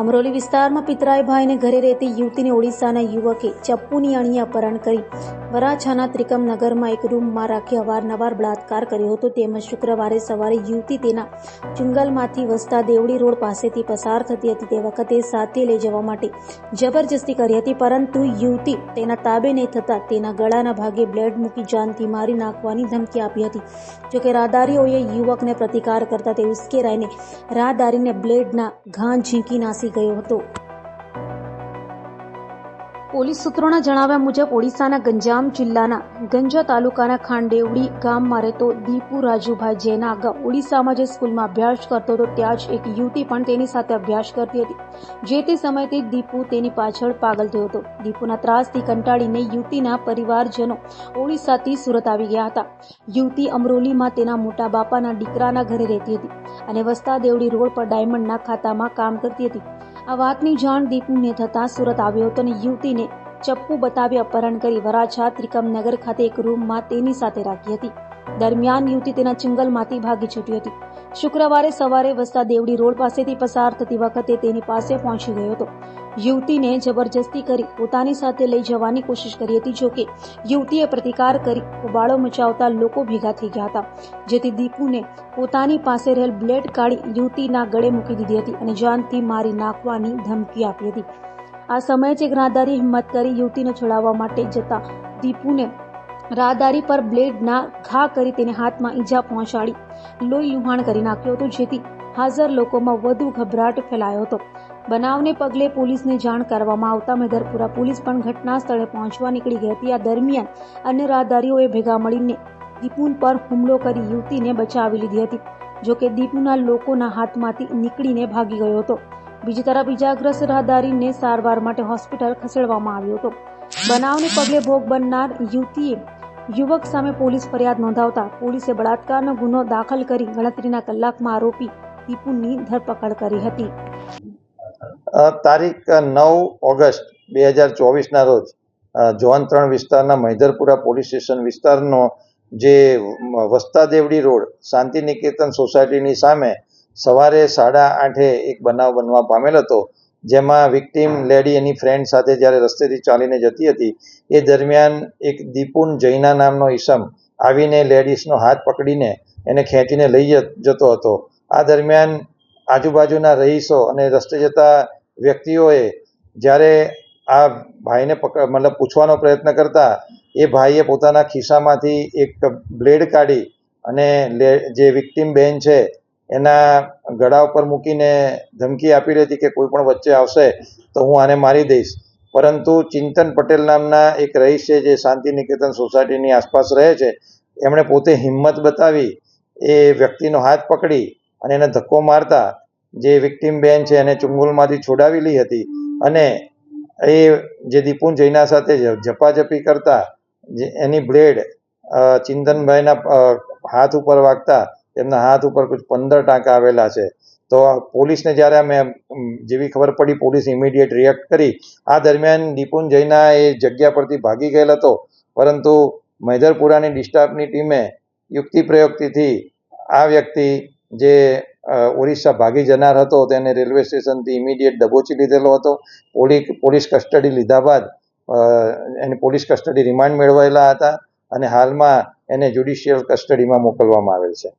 અમરોલી વિસ્તારમાં પિતરાયભાઈને ઘરે રહેતી યુવતીને ઓડિશાના યુવકે ચપ્પુની અણીએ અપહરણ કરી. વરાછાના ત્રિકમ નગરમાં એક રૂમમાં રાખી અવારનવાર બળાત્કાર કર્યો હતો. તેમજ શુક્રવારે સવારે યુવતી તેના ચુંગલમાંથી વસતા દેવડી રોડ પાસેથી પસાર થતી હતી. તે વખતે સાથે લઈ જવા માટે જબરજસ્તી કરી હતી, પરંતુ યુવતી તેના તાબે નહીં થતાં તેના ગળાના ભાગે બ્લેડ મૂકી જાનથી મારી નાખવાની ધમકી આપી હતી. જોકે રાહદારીઓએ યુવકને પ્રતિકાર કરતા તે ઉશ્કેરાઈને રાહદારીને બ્લેડના ઘા ઝીંકી નાસી ગયો હતો. પોલીસ સૂત્રોના જણાવ્યા મુજબ, ઓડિશાના ગંજામ જિલ્લાના ગંજા તાલુકાના ખાંડેવડી ગામમાં રહેતો દીપુ રાજુભાઈ જેના અગાઉ ઓડિશામાં જે સ્કૂલમાં અભ્યાસ કરતો હતો, ત્યાં જ એક યુવતી પણ તેની સાથે અભ્યાસ કરતી હતી. જે તે સમયથી દીપુ તેની પાછળ પાગલ થયો હતો. દીપુના ત્રાસથી કંટાળીને યુવતીના પરિવારજનો ઓડિશાથી સુરત આવી ગયા હતા. યુવતી અમરોલીમાં તેના મોટા બાપાના દીકરાના ઘરે રહેતી હતી અને વસ્તા દેવડી રોડ પર ડાયમંડના ખાતામાં કામ કરતી હતી. આ વાતની જાણ દીપુને થતાં સુરત આવ્યો હતો અને યુવતીને ચપ્પુ બતાવી અપહરણ કરી વરાછા ત્રિકમનગર ખાતે એક રૂમમાં તેની સાથે રાખી હતી. દરમિયાન યુવતી તેના ચુંગલમાંથી ભાગી છૂટી હતી. શુક્રવારે સવારે વસતા દેવડી રોડ પાસેથી પસાર થતી વખતે તેની પાસે પહોંચી ગયો હતો. યુવતીને જબરજસ્તી કરી પોતાની સાથે લઈ જવાની કોશિશ કરી હતી જોકે યુવતીએ પ્રતિકાર કરી ઉબાળો મચાવતા લોકો ભેગા થઈ ગયા હતા, જેથી દીપુને પોતાની પાસે રહેલ બ્લેડ કાઢી યુવતીના ગળે મૂકી દીધી હતી અને જાનથી મારી નાખવાની ધમકી આપી હતી. આ સમયે જ એક હિંમત કરી યુવતીને છોડાવવા માટે જતા દીપુને રાહદારી પર બ્લેડના ઘા કરી તેને હાથમાં ઈજા પહોંચાડી. લોહી લુહાણ કરી નાખ્યો હતો, જેથી હાજર લોકોમાં વધુ ગભરાટ ફેલાયો હતો. બનાવને પગલે પોલીસને જાણ કરવામાં આવતા મેદરપુરા પોલીસ પણ ઘટના સ્થળે પહોંચવા નીકળી ગઈ હતી. આ દરમિયાન અન્ય રાહદારીઓએ ભેગા મળીને દીપુન પર હુમલો કરી યુવતીને બચાવી લીધી હતી જોકે દીપુના લોકોના હાથમાંથી નીકળીને ભાગી ગયો હતો. બીજી તરફ ઇજાગ્રસ્ત રાહદારીને સારવાર માટે હોસ્પિટલ ખસેડવામાં આવ્યો હતો. બનાવને પગલે ભોગ બનનાર યુવતીએ યુવક સામે પોલીસ ફરિયાદ નોંધાવતા પોલીસે બળાત્કારનો ગુનો દાખલ કરી ગણતરીના કલાકમાં આરોપી દીપુની ધરપકડ કરી હતી. તારીખ નવ ઓગસ્ટ બે હજાર ચોવીસના રોજ જોન ત્રણ વિસ્તારના મૈધરપુરા પોલીસ સ્ટેશન વિસ્તારનો જે વસ્તાદેવડી વસ્તા દેવડી રોડ શાંતિ નિકેતન સોસાયટીની સામે સવારે સાડા આઠે એક બનાવ બનવા પામેલ હતો જેમાં વિક્ટીમ લેડી એની ફ્રેન્ડ સાથે જ્યારે રસ્તેથી ચાલીને જતી હતી, એ દરમિયાન એક દીપુન જૈના નામનો ઈસમ આવીને લેડીઝનો હાથ પકડીને એને ખેંચીને લઈ જતો હતો. આ દરમિયાન આજુબાજુના રહીશો અને રસ્તે જતા વ્યક્તિઓએ જ્યારે આ ભાઈને મતલબ પૂછવાનો પ્રયત્ન કરતા, એ ભાઈએ પોતાના ખિસ્સામાંથી એક બ્લેડ કાઢી અને જે વિક્ટીમ બેન છે એના ગળા ઉપર મૂકીને ધમકી આપી રહી કે કોઈ પણ વચ્ચે આવશે તો હું આને મારી દઈશ. પરંતુ ચિંતન પટેલ નામના એક રહીશ છે જે શાંતિ નિકેતન સોસાયટીની આસપાસ રહે છે, એમણે પોતે હિંમત બતાવી, એ વ્યક્તિનો હાથ પકડી અને એને ધક્કો મારતા જે વિક્ટીમ બેન છે એને ચુંગલમાંથી છોડાવી લઈ હતી અને એ જે દીપુન જૈના સાથે જ- ઝપાઝપી કરતા એની બ્લેડ ચિંતનભાઈના હાથ ઉપર વાગતા તેમના હાથ ઉપર કુછ પંદર ટાંકા આવેલા છે. તો પોલીસને જ્યારે અમે જેવી ખબર પડી, પોલીસ ઇમિડિયેટ રિએક્ટ કરી. આ દરમિયાન નિપુન જૈના એ જગ્યા પરથી ભાગી ગયેલ હતો. પરંતુ મૈદરપુરાની ડિસ્ટાફની ટીમે યુક્તિ પ્રયુક્તિથી આ વ્યક્તિ જે ઓરિસ્સા ભાગી જનાર હતો તેને રેલવે સ્ટેશનથી ઇમિડિયેટ દબોચી લીધેલો હતો. પોલીસ પોલીસ કસ્ટડી લીધા બાદ એને પોલીસ કસ્ટડી રિમાન્ડ મેળવાયેલા હતા અને હાલમાં એને જ્યુડિશિયલ કસ્ટડીમાં મોકલવામાં આવેલ છે.